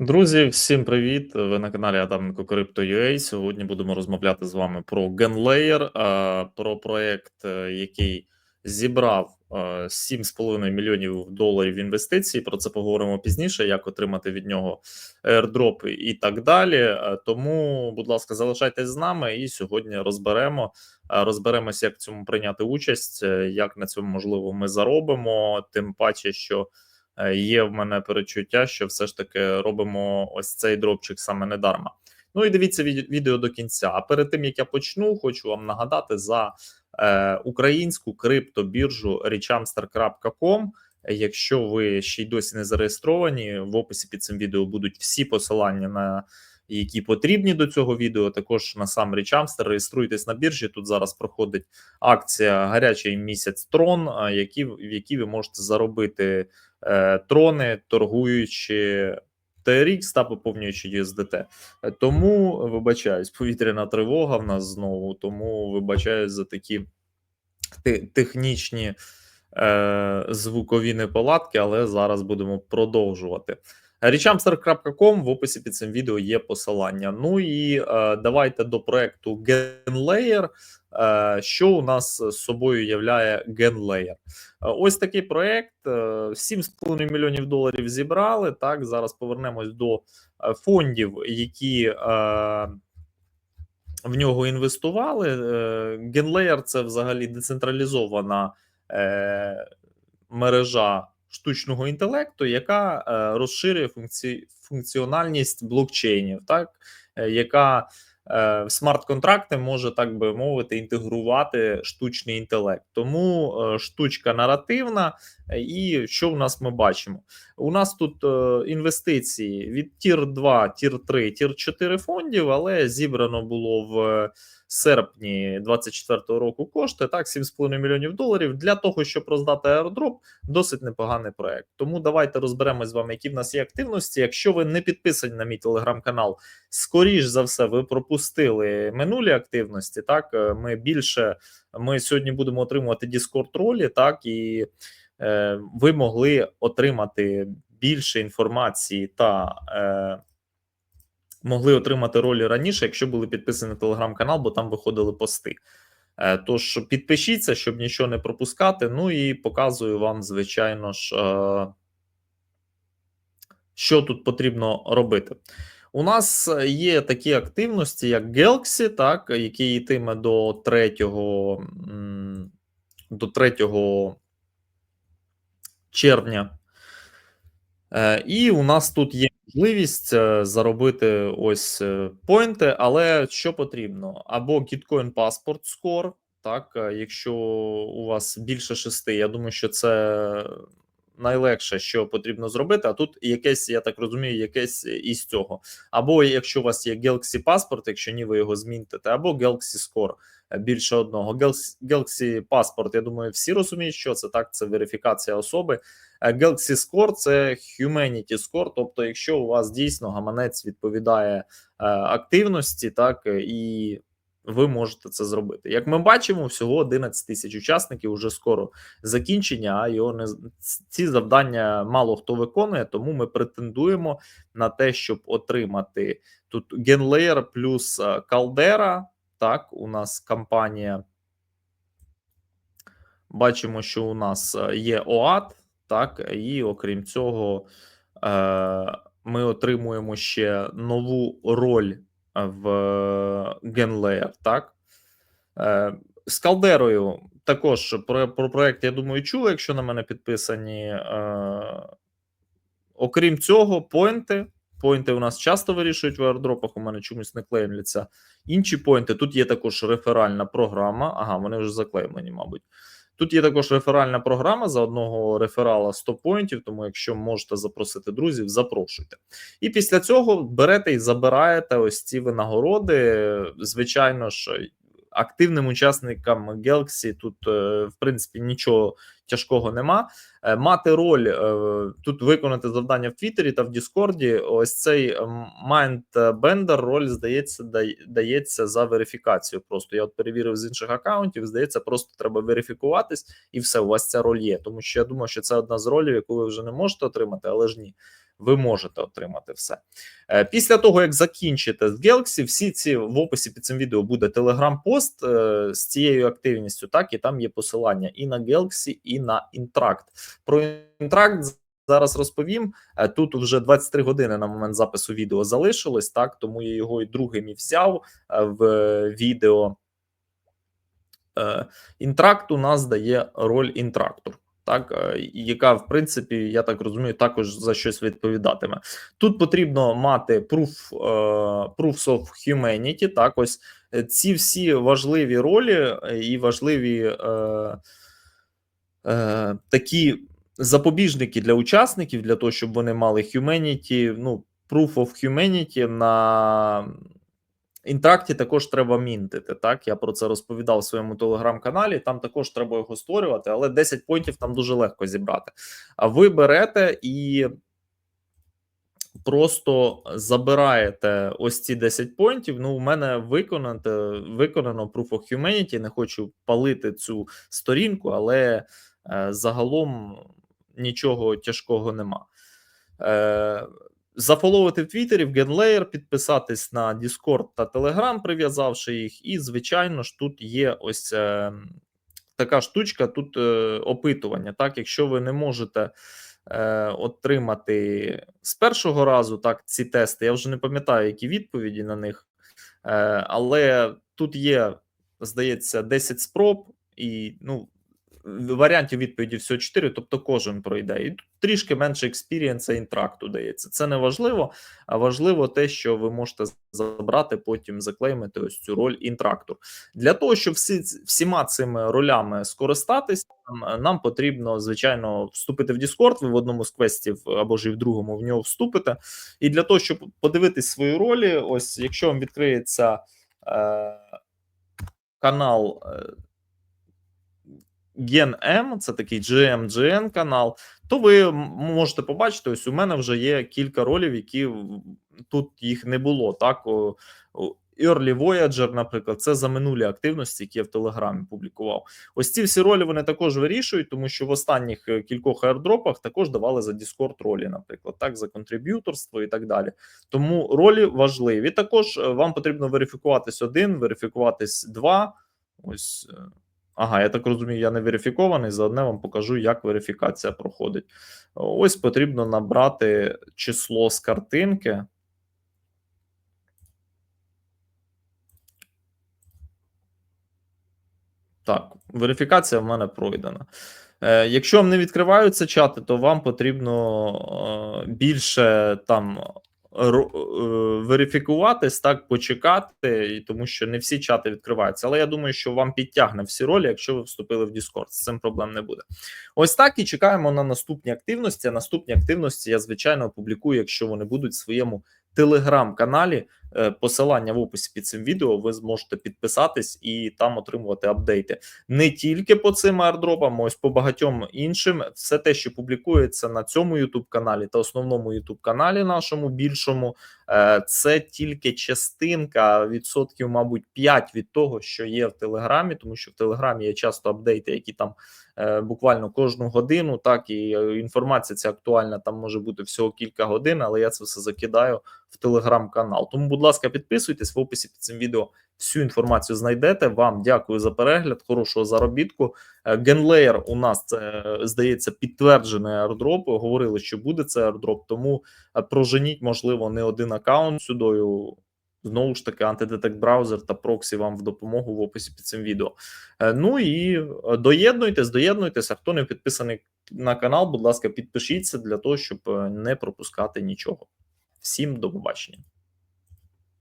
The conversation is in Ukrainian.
Друзі, всім привіт! Ви на каналі Адаменко Crypto.ua. Сьогодні будемо розмовляти з вами про GenLayer, про проект, е, який зібрав е, 7,5 мільйонів доларів інвестицій. Про це поговоримо пізніше, як отримати від нього airdrop і так далі. Е, Тому, будь ласка, залишайтесь з нами, і сьогодні розберемо. е, Розберемося, як в цьому прийняти участь, е, як на цьому можливо ми заробимо. Тим паче, що е, є в мене перечуття, що все ж таки робимо ось цей дропчик саме недарма. Ну і дивіться від- відео до кінця. А перед тим як я почну, хочу вам нагадати за е, українську криптобіржу richamster.com. Якщо ви ще й досі не зареєстровані, в описі під цим відео будуть всі посилання на які потрібні до цього відео. Також на сам Richamster. Реєструйтесь на біржі. Тут зараз проходить акція гарячий місяць трон, які в якій ви можете заробити е, трони, торгуючи TRX та поповнюючи USDT. Е, Тому вибачаюсь, повітряна тривога в нас знову. Тому вибачаюсь за такі технічні е, звукові неполадки, але зараз будемо продовжувати. Richamster.com в описі під цим відео є посилання. Ну і е, давайте до проекту GenLayer. Е, що у нас з собою являє GenLayer? Е, Ось такий проект. е, 7,5 мільйонів доларів зібрали. Так, зараз повернемось до фондів, які в нього інвестували. GenLayer – це взагалі децентралізована мережа штучного інтелекту, яка е, розширює функці... функціональність блокчейнів, так, е, яка е, в смарт-контракти може, так би мовити, інтегрувати штучний інтелект. Тому штучка наративна. І що в нас ми бачимо? У нас тут інвестиції від тір 2, тір 3, тір 4 фондів, але зібрано було в серпні 24 року кошти, так, 7,5 мільйонів доларів для того, щоб роздати airdrop, досить непоганий проект. Тому давайте розберемось з вами, які в нас є активності. Якщо ви не підписані на мій телеграм-канал, скоріш за все, ви пропустили минулі активності. Так, е, ми більше ми сьогодні будемо отримувати Discord ролі, так і е, ви могли отримати більше інформації та е, могли отримати ролі раніше, якщо були підписані на телеграм-канал, бо там виходили пости. Е, Тож підпишіться, щоб нічого не пропускати. Ну і показую вам, звичайно ж, е, що тут потрібно робити. У нас є такі активності, як Galaxy, так, який йтиме до 3, до 3 червня. Е, І у нас тут є можливість е, заробити ось е, поінти, але що потрібно? Або Gitcoin Passport Score, так, е, якщо у вас більше шести, я думаю, що це найлегше, що потрібно зробити. А тут якесь, я так розумію, якесь із цього. Або якщо у вас є Galaxy Passport, якщо ні, ви його зміните, або Galaxy Score е, більше одного. Galaxy, Passport, я думаю, всі розуміють, що це так, це верифікація особи. Е, Galaxy Score – це Humanity Score, тобто, якщо у вас дійсно гаманець відповідає е, активності, так і ви можете це зробити. Як ми бачимо, всього 11 тисяч учасників уже скоро закінчення. А його не ці завдання мало хто виконує, тому ми претендуємо на те, щоб отримати тут GenLayer плюс е, Caldera. Так, у нас компанія. Бачимо, що у нас е, є ОАТ, так, і окрім цього, е, ми отримуємо ще нову роль в GenLayer, так. Е, з Калдерою також про, про проект, я думаю, чули, якщо на мене підписані. Е, окрім цього, поінти. Поінти у нас часто вирішують в аеродропах. У мене чомусь не клеймляться інші поінти. Тут є також реферальна програма. Ага, вони вже заклеймлені, мабуть. Тут є також реферальна програма за одного реферала 100 поінтів. Тому, якщо можете запросити друзів, запрошуйте. І після цього берете і забираєте ось ці винагороди. Звичайно ж, активним учасникам Galaxy тут, е, в принципі, нічого тяжкого нема. Е, Мати роль е, тут виконати завдання в Твіттері та в Діскорді. Ось цей Mindbender роль здається, дається за верифікацію. Просто я от перевірив з інших акаунтів. Здається, просто треба верифікуватись, і все, у вас ця роль є. Тому що я думаю, що це одна з ролей, яку ви вже не можете отримати, але ж ні. Ви можете отримати все. Е, Після того, як закінчите з Galaxy, всі ці в описі під цим відео буде телеграм-пост е, з цією активністю, так і там є посилання і на Galaxy, і на Інтракт. Про Інтракт зараз розповім. Е, Тут вже 23 години на момент запису відео залишилось, так тому я його і другим і взяв в відео. Інтракт у нас дає роль інтрактор, так е, яка, в принципі, я так розумію, також за щось відповідатиме. Тут потрібно мати proof, е, proofs of humanity. Так, ось е, ці всі важливі ролі і важливі е, е, такі запобіжники для учасників, для того, щоб вони мали humanity, ну, proof of humanity на інтракті також треба мінтити. Так, я про це розповідав в своєму телеграм-каналі. Там також треба його створювати, але 10 поінтів там дуже легко зібрати. А ви берете і просто забираєте ось ці 10 поінтів. Ну, у мене виконано, виконано Proof of Humanity. Не хочу палити цю сторінку, але е, загалом нічого тяжкого нема. Е, Зафоловити в Твіттері, в GenLayer, підписатись на Discord та Telegram, прив'язавши їх. І, звичайно ж, тут є ось е, така штучка, тут е, опитування. Так, якщо ви не можете е, отримати з першого разу так ці тести, я вже не пам'ятаю, які відповіді на них, е, але тут є, здається, 10 спроб, і ну, варіантів відповіді всього 4, тобто кожен пройде. І трішки менше експірієнса інтракту дається. Це не важливо, а важливо те, що ви можете забрати, потім заклеймити ось цю роль інтрактор. Для того, щоб всі, всіма цими ролями скористатись, нам, нам потрібно, звичайно, вступити в Discord, ви в одному з квестів або ж і в другому в нього вступите. І для того, щоб подивитись свої ролі, ось якщо вам відкриється е, канал. Е, GenM, це такий GMGN канал, то ви можете побачити, ось у мене вже є кілька ролів, які тут їх не було. Так, Early Voyager, наприклад, це за минулі активності, які я в Телеграмі публікував. Ось ці всі ролі вони також вирішують, тому що в останніх е, кількох аердропах також давали за Discord ролі, наприклад, так, за контриб'юторство і так далі. Тому ролі важливі. Також е, вам потрібно верифікуватись один, верифікуватись два. Ось. Ага, я так розумію, я не верифікований. Заодне вам покажу, як верифікація проходить. Ось потрібно набрати число з картинки. Так, верифікація в мене пройдена. Е, якщо вам не відкриваються чати, то вам потрібно е, більше там верифікуватись, так почекати, і тому що не всі чати відкриваються. Але я думаю, що вам підтягне всі ролі, якщо ви вступили в Discord. З цим проблем не буде. Ось так і чекаємо на наступні активності. Наступні активності я звичайно опублікую, якщо вони будуть в своєму телеграм-каналі. Е, Посилання в описі під цим відео. Ви зможете підписатись і там отримувати апдейти не тільки по цим аердропам, ось по багатьом іншим. Все те, що публікується на цьому youtube каналі та основному youtube каналі нашому більшому, е, це тільки частинка відсотків, мабуть, 5 від того, що є в Телеграмі, тому що в Телеграмі є часто апдейти, які там е, буквально кожну годину. Так і інформація ця актуальна там може бути всього кілька годин, але я це все закидаю в телеграм-канал. Тому, будь ласка, підписуйтесь в описі під цим відео. Всю інформацію знайдете. Вам дякую за перегляд, хорошого заробітку. Е, Генлеєр у нас це здається підтверджений аердроп. Говорили, що буде це аердроп, тому е, проженіть, можливо, не один аккаунт сюдою. Знову ж таки, антидетект браузер та проксі вам в допомогу в описі під цим відео. Е, Ну і доєднуйтесь, доєднуйтесь. А хто не підписаний на канал, будь ласка, підпишіться для того, щоб не пропускати нічого. Всім до побачення.